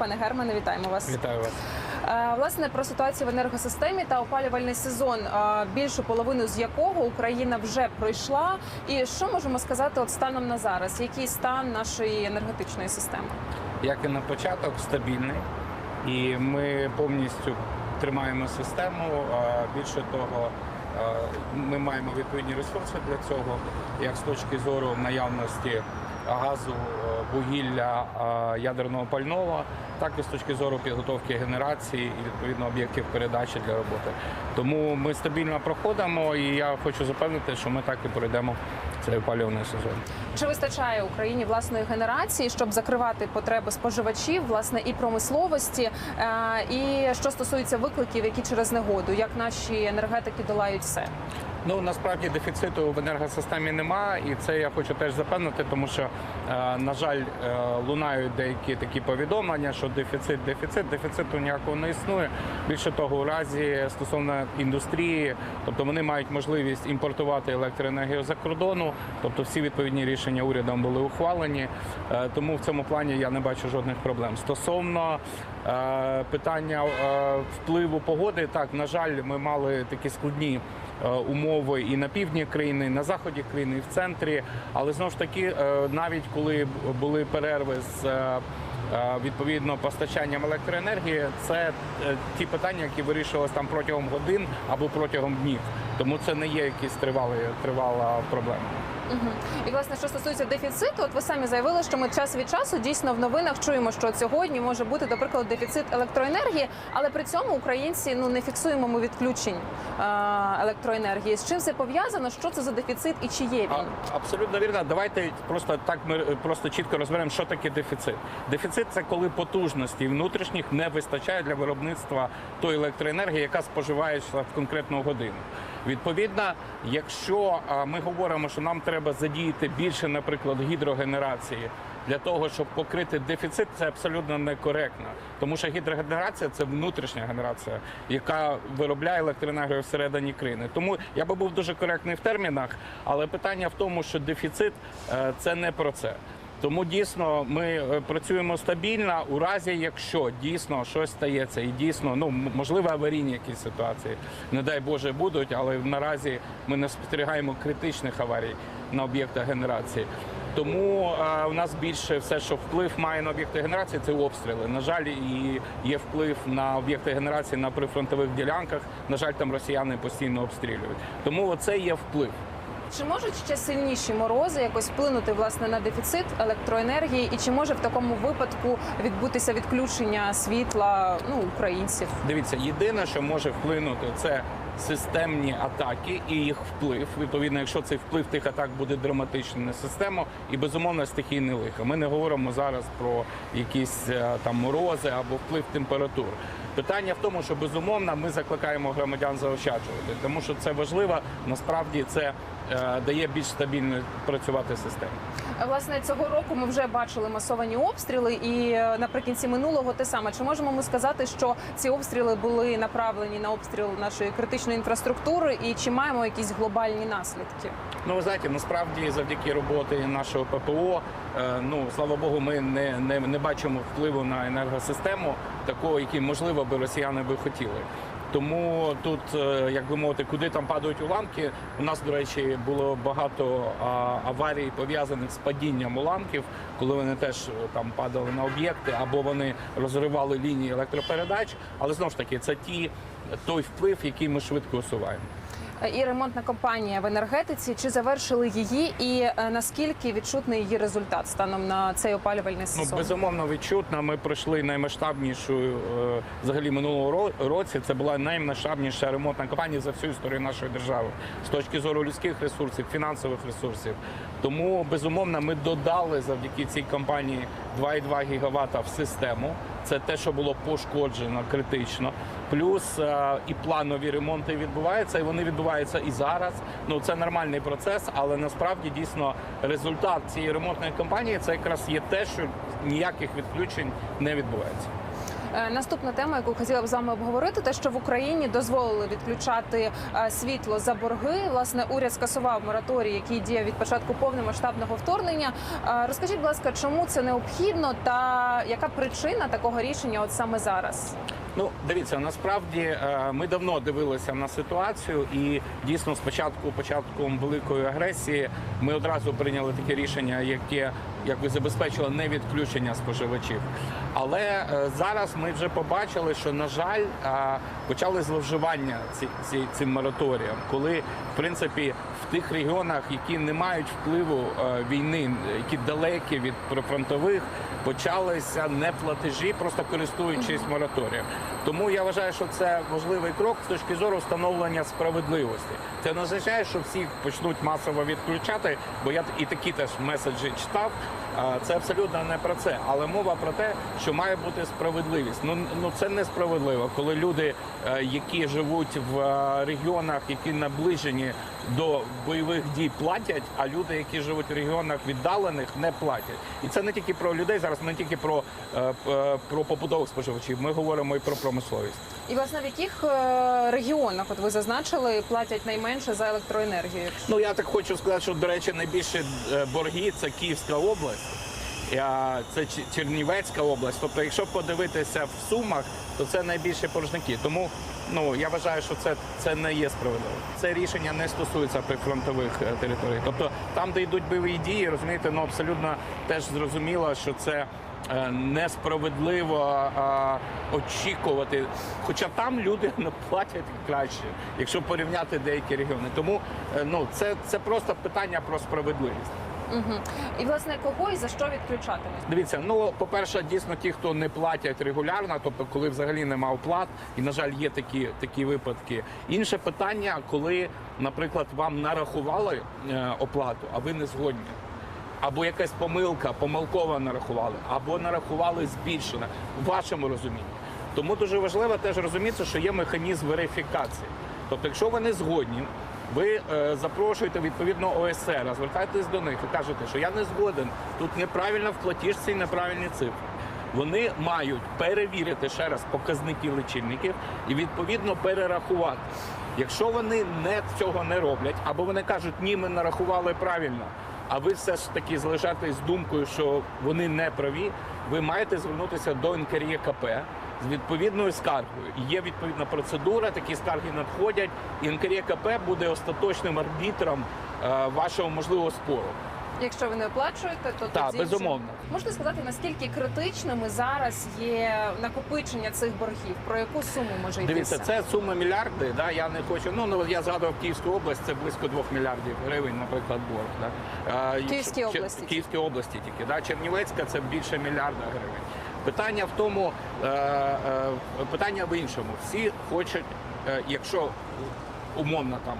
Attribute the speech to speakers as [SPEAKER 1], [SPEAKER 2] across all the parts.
[SPEAKER 1] Пане Германе, вітаємо вас.
[SPEAKER 2] Вітаю вас.
[SPEAKER 1] Е, Власне про ситуацію в енергосистемі та опалювальний сезон, е, більшу половину з якого Україна вже пройшла. І що можемо сказати от станом на зараз? Який стан нашої енергетичної системи?
[SPEAKER 2] Як і на початок, стабільний, і ми повністю тримаємо систему. Більше того, ми маємо відповідні ресурси для цього, як з точки зору наявності газу, е, вугілля, ядерного пального, так і з точки зору підготовки генерації і відповідно об'єктів передачі для роботи. Тому ми стабільно проходимо, і я хочу запевнити, що ми так і пройдемо цей опалювальний сезон.
[SPEAKER 1] Чи вистачає Україні власної генерації, щоб закривати потреби споживачів, власне, і промисловості? Е, І що стосується викликів, які через негоду, як наші енергетики долають все?
[SPEAKER 2] Ну насправді дефіциту в енергосистемі немає, і це я хочу теж запевнити, тому що е, на жаль е, лунають деякі такі повідомлення, що дефіцит, дефіцит, дефіциту ніякого не існує. Більше того, у разі стосовно індустрії, тобто вони мають можливість імпортувати електроенергію за кордону, тобто всі відповідні рішення урядом були ухвалені. Е, Тому в цьому плані я не бачу жодних проблем. Стосовно е, питання е, впливу погоди, так на жаль, ми мали такі складні умови і на півдні країни, і на заході країни, і в центрі. Але знову ж таки, навіть коли були перерви з відповідно постачанням електроенергії, це ті питання, які вирішувалися там протягом годин або протягом днів. Тому це не є якась тривала, тривала проблема.
[SPEAKER 1] Мгм. І власне, що стосується дефіциту, от ви самі заявили, що ми час від часу дійсно в новинах чуємо, що сьогодні може бути, до прикладу, дефіцит електроенергії, але при цьому українці ну не фіксуємо ми відключень е, електроенергії. З чим це пов'язано? Що це за дефіцит і чи є він?
[SPEAKER 2] А, абсолютно вірно. Давайте просто так ми е, просто чітко розберемо, що таке дефіцит. Дефіцит це коли потужності внутрішніх не вистачає для виробництва тої електроенергії, яка споживається в конкретну годину. Відповідно, якщо ми говоримо, що нам треба задіяти більше, наприклад, гідрогенерації. Для того щоб покрити дефіцит, це абсолютно некоректно, тому що гідрогенерація це внутрішня генерація, яка виробляє електроенергію всередині країни. Тому я би був дуже коректний в термінах, але питання в тому, що дефіцит е, це не про це. Тому дійсно ми е, працюємо стабільно у разі, якщо дійсно щось стається, і дійсно ну можливо аварійні якісь ситуації, не дай Боже, будуть, але наразі ми не спостерігаємо критичних аварій на об'єктах генерації. Тому е, у нас більше все, що вплив має на об'єкти генерації, це обстріли. На жаль, і є вплив на об'єкти генерації на прифронтових ділянках. На жаль, там росіяни постійно обстрілюють. Тому це є вплив.
[SPEAKER 1] Чи можуть ще сильніші морози якось вплинути власне на дефіцит електроенергії, і чи може в такому випадку відбутися відключення світла ну українців?
[SPEAKER 2] Дивіться, єдине, що може вплинути, це системні атаки і їх вплив. Відповідно, якщо цей вплив тих атак буде драматичний на систему, і безумовно стихійне лихо. Ми не говоримо зараз про якісь е, там морози або вплив температур. Питання в тому, що безумовно ми закликаємо громадян заощаджувати, тому що це важливо. Насправді це е, дає більш стабільно працювати систему.
[SPEAKER 1] Власне, цього року ми вже бачили масовані обстріли, і е, наприкінці минулого те саме. Чи можемо ми сказати, що ці обстріли були направлені на обстріл нашої критичної інфраструктури, і чи маємо якісь глобальні наслідки?
[SPEAKER 2] Ну, ви знаєте, насправді завдяки роботі нашого ППО, е, ну слава Богу, ми не, не, не бачимо впливу на енергосистему, такого, який можливо би росіяни би хотіли. Тому тут, е, як би мовити, куди там падають уламки. У нас, до речі, було багато аварій пов'язаних з падінням уламків, коли вони теж е, там падали на об'єкти або вони розривали лінії електропередач. Але знову ж таки, це ті той вплив, який ми швидко усуваємо.
[SPEAKER 1] Е, І ремонтна компанія в енергетиці, чи завершили її, і е, наскільки відчутний її результат станом на цей опалювальний
[SPEAKER 2] Ну, безумовно відчутно. Ми пройшли наймасштабнішу е, взагалі минулого році. Це була наймасштабніша ремонтна кампанія за всю історію нашої держави з точки зору людських ресурсів, фінансових ресурсів. Тому безумовно ми додали завдяки цій кампанії 2,2 гігавата в систему. Це те, що було пошкоджено критично. Плюс е, і планові ремонти відбуваються, і вони відбуваються і зараз. Ну це нормальний процес, але насправді дійсно результат цієї ремонтної кампанії це якраз є те, що ніяких відключень не відбувається.
[SPEAKER 1] Е, Наступна тема, яку хотіла б з вами обговорити, те, що в Україні дозволили відключати е, світло за борги. Власне, уряд скасував мораторій, який діє від початку повномасштабного вторгнення. Е, Розкажіть, будь ласка, чому це необхідно та яка причина такого рішення от саме зараз?
[SPEAKER 2] Ну, дивіться, насправді е, ми давно дивилися на ситуацію, і дійсно спочатку, початком великої агресії, ми одразу прийняли таке рішення, яке якби забезпечило не відключення споживачів. Але е, зараз ми вже побачили, що на жаль, е, почали зловживання ці, ці, цим мораторієм, коли в принципі тих регіонах, які не мають впливу е, війни, які далекі від прифронтових, почалися неплатежі, просто користуючись мораторієм. Тому я вважаю, що це важливий крок з точки зору встановлення справедливості. Це не означає, що всіх почнуть масово відключати, бо я і такі теж меседжі читав. Це абсолютно не про це, але мова про те, що має бути справедливість. Ну ну це несправедливо, коли люди, е, які живуть в е, регіонах, які наближені до бойових дій, платять, а люди, які живуть в регіонах віддалених, не платять. І це не тільки про людей. Зараз не тільки про, е, про побутових споживачів. Ми говоримо і про промисловість.
[SPEAKER 1] І власне в яких е, регіонах, от ви зазначили, платять найменше за електроенергію?
[SPEAKER 2] Ну я так хочу сказати, що до речі, найбільші е, борги це Київська область. а Це Чернівецька область. Тобто, якщо подивитися в сумах, то це найбільші боржники. Тому ну я вважаю, що це, це не є справедливо. Це рішення не стосується прифронтових е, територій. Тобто там, де йдуть бойові дії, розумієте, ну абсолютно теж зрозуміло, що це. Е, Несправедливо а, очікувати, хоча там люди не платять краще, якщо порівняти деякі регіони. Тому е, ну це, це просто питання про справедливість.
[SPEAKER 1] Угу. І власне кого і за що відключатимуть?
[SPEAKER 2] Дивіться, ну по-перше, дійсно ті, хто не платять регулярно, тобто коли взагалі нема оплат, і на жаль, є такі такі випадки. Інше питання, коли, наприклад, вам нарахували е, оплату, а ви не згодні. Або якась помилка, помилково нарахували, або нарахували збільшено в вашому розумінні. Тому дуже важливо теж розуміти, що є механізм верифікації. Тобто, якщо ви не згодні, ви е, запрошуєте відповідно ОСР, звертаєтесь до них і кажете, що я не згоден, тут неправильно в платіжці, неправильні цифри. Вони мають перевірити ще раз показники лічильників і відповідно перерахувати. Якщо вони не цього не роблять, або вони кажуть, ні, ми нарахували правильно, а ви все ж таки залишаєтесь з думкою, що вони не праві, ви маєте звернутися до НКРЄКП з відповідною скаргою. Є відповідна процедура, такі скарги надходять, і НКРЄКП буде остаточним арбітром е, вашого можливого спору.
[SPEAKER 1] Якщо ви не оплачуєте, то
[SPEAKER 2] Так,
[SPEAKER 1] тоді
[SPEAKER 2] безумовно.
[SPEAKER 1] Вже... можете сказати, наскільки критичними зараз є накопичення цих боргів? Про яку суму може йтися?
[SPEAKER 2] Дивіться, це сума мільярди. Да, я не хочу. Ну ну я згадував Київську область, це близько 2 мільярдів гривень, наприклад, борг. Да. І
[SPEAKER 1] Київській
[SPEAKER 2] Чер-
[SPEAKER 1] області.
[SPEAKER 2] Київській області тільки. Да. Чернівецька це більше мільярда гривень. Питання в тому, е, е, питання в іншому. Всі хочуть, е, якщо умовно там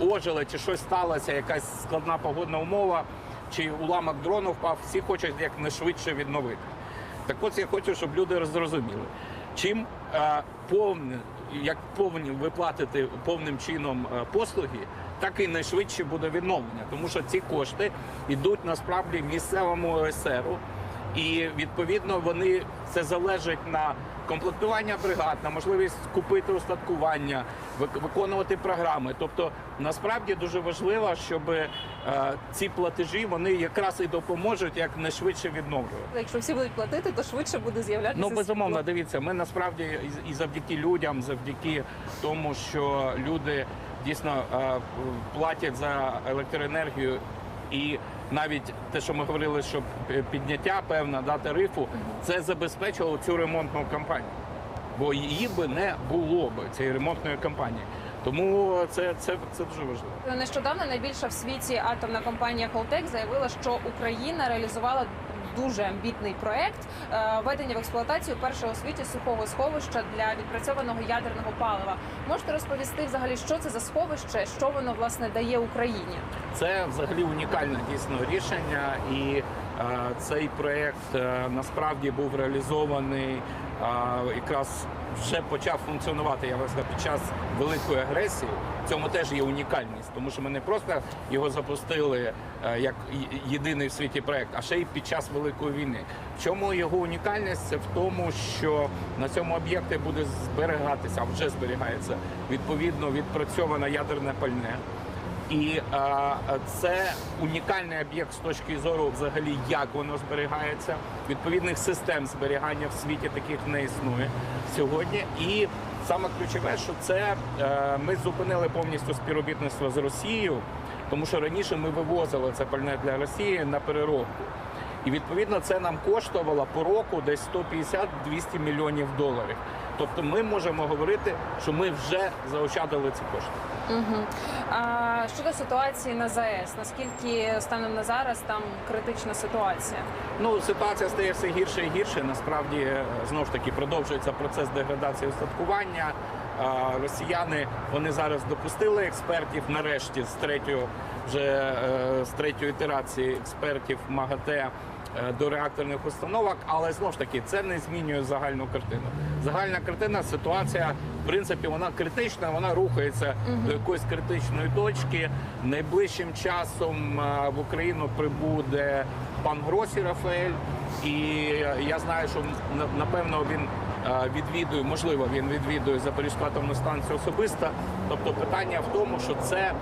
[SPEAKER 2] ожили чи щось сталося, якась складна погодна умова, чи уламок дрону впав, всі хочуть якнайшвидше відновити. Так от я хочу, щоб люди зрозуміли, чим е, повні, як повні ви платите повним чином е, послуги, так і найшвидше буде відновлення, тому що ці кошти йдуть насправді місцевому ОСРу, і відповідно вони це залежить на комплектування бригад, на можливість купити устаткування, вик- виконувати програми. Тобто насправді дуже важливо, щоб е, ці платежі вони якраз і допоможуть як найшвидше відновлювати.
[SPEAKER 1] Якщо всі будуть платити, то швидше буде з'являтися.
[SPEAKER 2] Ну безумовно, дивіться, ми насправді і- і завдяки людям, завдяки тому, що люди дійсно е, платять за електроенергію, і навіть те, що ми говорили, що підняття певна да, тарифу, це забезпечило цю ремонтну кампанію. Бо її би не було б цієї ремонтної кампанії. Тому це, це, це дуже важливо.
[SPEAKER 1] Нещодавно найбільша в світі атомна компанія Холтек заявила, що Україна реалізувала дуже амбітний проект е, введення в експлуатацію першого світі сухого сховища для відпрацьованого ядерного палива. Можете розповісти взагалі, що це за сховище, що воно власне дає Україні?
[SPEAKER 2] Це взагалі унікальне дійсно рішення, і Е, Цей проект е, насправді був реалізований якраз вже почав функціонувати. Я вас під час великої агресії. В цьому теж є унікальність, тому що ми не просто його запустили е, як єдиний в світі проект, а ще й під час великої війни. В чому його унікальність? Це в тому, що на цьому об'єкті буде зберігатися, а вже зберігається відповідно відпрацьоване ядерне пальне. І е, це унікальний об'єкт з точки зору, взагалі, як воно зберігається. Відповідних систем зберігання в світі таких не існує сьогодні. І саме ключове, що це е, ми зупинили повністю співробітництво з Росією, тому що раніше ми вивозили це пальне для Росії на переробку. І відповідно це нам коштувало по року десь 150-200 мільйонів доларів. Тобто ми можемо говорити, що ми вже заощадили ці кошти.
[SPEAKER 1] Угу. А щодо ситуації на ЗАЕС, наскільки станом на зараз там критична ситуація?
[SPEAKER 2] Ну, ситуація стає все гірше і гірше. Насправді, е, знову ж таки, продовжується процес деградації устаткування. Росіяни вони зараз допустили експертів нарешті з третього вже е, з третьої ітерації експертів МАГАТЕ до реакторних установок, але знову ж таки це не змінює загальну картину. Загальна картина, ситуація, в принципі, вона критична, вона рухається до якоїсь критичної точки. Найближчим часом е, в Україну прибуде пан Гросі Рафаель, і я знаю, що напевно він е, відвідує, можливо, він відвідує Запорізьку атомну станцію особисто. Тобто питання в тому, що це е,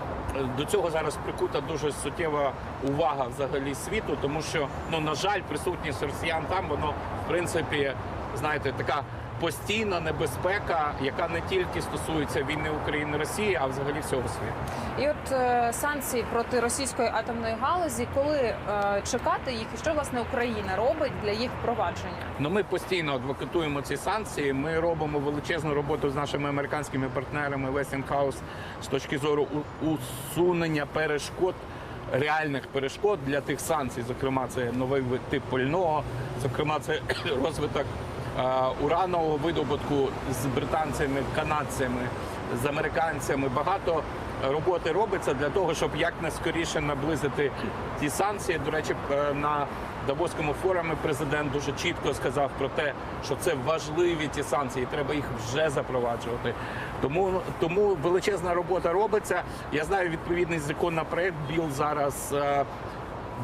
[SPEAKER 2] до цього зараз прикута дуже суттєва увага взагалі світу, тому що ну на жаль, присутність росіян там воно в принципі, знаєте, така. Постійна небезпека, яка не тільки стосується війни України Росії, а взагалі всього світу.
[SPEAKER 1] І от е, санкції проти російської атомної галузі, коли е, чекати їх, і що власне Україна робить для їх впровадження?
[SPEAKER 2] Ну, ми постійно адвокатуємо ці санкції. Ми робимо величезну роботу з нашими американськими партнерами Westinghouse з точки зору усунення перешкод. Реальних перешкод для тих санкцій, зокрема, це новий тип пального, зокрема, це розвиток уранового видобутку з британцями, канадцями, з американцями. Багато роботи робиться для того, щоб якнайскоріше наблизити ті санкції. До речі, е, на Давоському форумі президент дуже чітко сказав про те, що це важливі ті санкції, треба їх вже запроваджувати. Тому тому величезна робота робиться. Я знаю відповідний законопроект Біл зараз.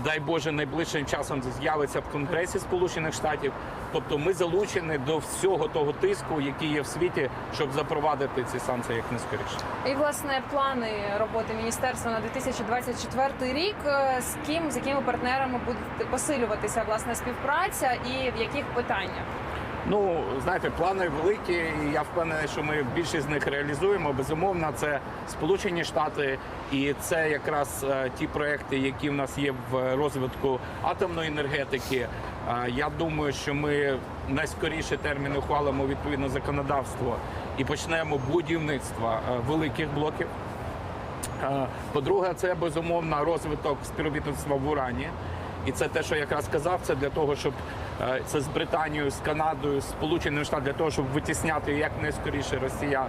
[SPEAKER 2] Дай Боже, найближчим часом з'явиться в Конгресі Сполучених Штатів. Тобто ми залучені до всього того тиску, який є в світі, щоб запровадити ці санкції як найскоріше.
[SPEAKER 1] І власне плани роботи міністерства на 2024 рік. Е, З ким з якими партнерами буде посилюватися власне співпраця і в яких питаннях?
[SPEAKER 2] Ну, знаєте, плани великі, і я впевнений, що ми більшість з них реалізуємо. Безумовно, це Сполучені Штати, і це якраз е, ті проекти, які в нас є в розвитку атомної енергетики. Е, Я думаю, що ми найскоріше термін ухвалимо відповідне законодавство і почнемо будівництво е, великих блоків. По-друге, це безумовно розвиток співробітництва в Урані. І це те, що я якраз сказав, це для того, щоб це з Британією, з Канадою, з Сполученими Штатами, для того, щоб витісняти якнайскоріше росіян.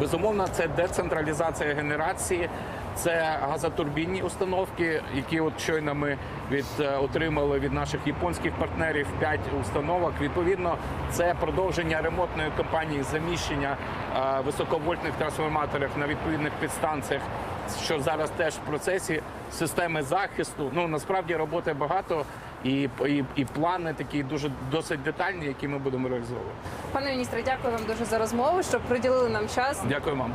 [SPEAKER 2] Безумовно, це децентралізація генерації, це газотурбінні установки, які от щойно ми від е, отримали від наших японських партнерів 5 установок. Відповідно, це продовження ремонтної кампанії заміщення е, високовольтних трансформаторів на відповідних підстанціях що зараз теж в процесі системи захисту. Ну насправді роботи багато і, і, і плани такі дуже досить детальні, які ми будемо реалізовувати.
[SPEAKER 1] Пане міністре, дякую вам дуже за розмову, що приділили нам час.
[SPEAKER 2] Дякую вам.